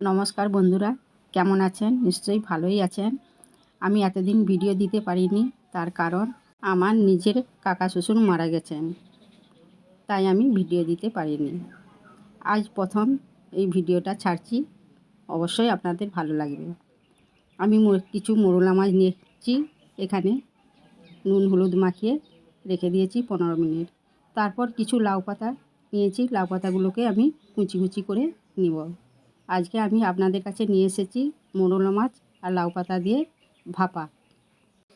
নমস্কার বন্ধুরা, কেমন আছেন? নিশ্চয়ই ভালোই আছেন। আমি এতদিন ভিডিও দিতে পারিনি, তার কারণ আমার নিজের কাকা শ্বশুর মারা গেছেন, তাই আমি ভিডিও দিতে পারিনি। আজ প্রথম এই ভিডিওটা ছাড়ছি, অবশ্যই আপনাদের ভালো লাগবে। আমি কিছু মোরলা মাছ নিয়েছি, এখানে নুন হলুদ মাখিয়ে রেখে দিয়েছি পনেরো মিনিট। তারপর কিছু লাউ পাতা নিয়েছি, লাউ পাতাগুলোকে আমি কুচি কুচি করে নিব। আজকে আমি আপনাদের কাছে নিয়ে এসেছি মোরলা মাছ আর লাউ পাতা দিয়ে ভাপা।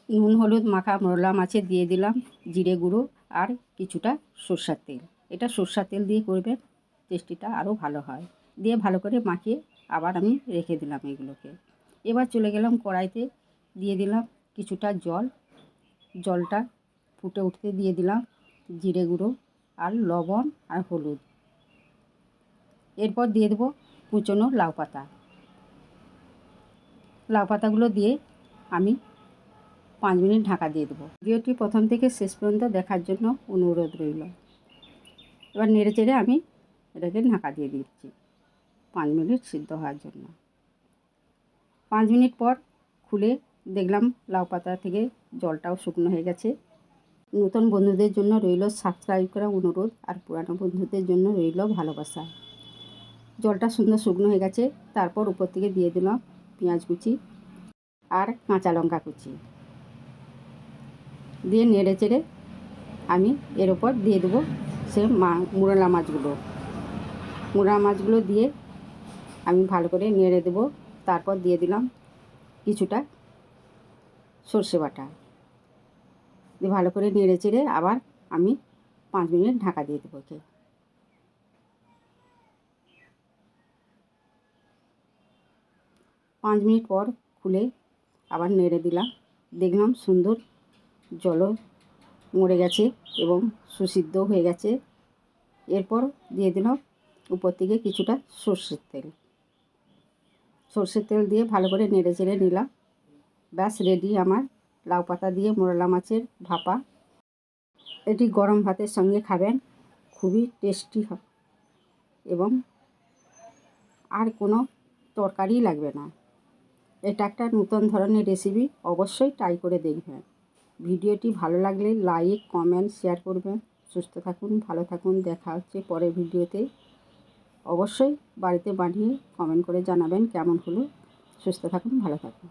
নুন, হলুদ, মাখা মোরলা মাছে দিয়ে দিলাম জিরে গুঁড়ো আর কিছুটা সর্ষার তেল। এটা সর্ষার তেল দিয়ে করবেন, টেস্টিটা আরও ভালো হয়। দিয়ে ভালো করে মাখিয়ে আবার আমি রেখে দিলাম এগুলোকে। এবার চলে গেলাম কড়াইতে, দিয়ে দিলাম কিছুটা জল। জলটা ফুটে উঠতে দিয়ে দিলাম জিরে গুঁড়ো আর লবণ আর হলুদ। এরপর দিয়ে দেবো কুচনো লাউ পাতা। লাউ পাতাগুলো দিয়ে আমি পাঁচ মিনিট ঢাকা দিয়ে দেবো। ভিডিওটি প্রথম থেকে শেষ পর্যন্ত দেখার জন্য অনুরোধ রইল। এবার নেড়ে চেড়ে আমি এটাকে ঢাকা দিয়ে দিচ্ছি পাঁচ মিনিট সিদ্ধ হওয়ার জন্য। পাঁচ মিনিট পর খুলে দেখলাম লাউ পাতা থেকে জলটাও শুকনো হয়ে গেছে। নতুন বন্ধুদের জন্য রইল সাবস্ক্রাইব করা অনুরোধ আর পুরানো বন্ধুদের জন্য রইল ভালোবাসা। জলটা সুন্দর শুকনো হয়ে গেছে। তারপর উপর থেকে দিয়ে দিলাম পেঁয়াজ কুচি আর কাঁচা লঙ্কা কুচি। দিয়ে নেড়ে চেড়ে আমি এর ওপর দিয়ে দেবো সে মা, মুরলা মাছগুলো। মুরলা মাছগুলো দিয়ে আমি ভালো করে নেড়ে দেবো। তারপর দিয়ে দিলাম কিছুটা সর্ষে বাটা। দিয়ে ভালো করে নেড়ে চেড়ে আবার আমি পাঁচ মিনিট ঢাকা দিয়ে দেবো ওকে। পাঁচ মিনিট পর খুলে আবার নেড়ে দিলাম। দেখলাম সুন্দর জল মরে গেছে এবং সুসিদ্ধ হয়ে গেছে। এরপর দিয়ে দিলাম উপর থেকে কিছুটা সর্ষের তেল। সর্ষের তেল দিয়ে ভালো করে নেড়ে চেড়ে নিলাম। ব্যাস রেডি আমার। লাউ পাতা দিয়ে মোরলা মাছের ভাপা। এটি গরম ভাতের সঙ্গে খাবেন, খুবই টেস্টি হয়। এবং আর কোনো তরকারি লাগবে না। এটা একটা নতুন ধরনের রেসিপি অবশ্যই ট্রাই করে দেখবেন। ভিডিওটি ভালো লাগলে লাইক কমেন্ট শেয়ার করবেন। সুস্থ থাকুন, ভালো থাকুন, দেখা হচ্ছে পরের ভিডিওতে। অবশ্যই বাড়িতে বানিয়ে কমেন্ট করে জানাবেন কেমন হলো। সুস্থ থাকুন, ভালো থাকুন।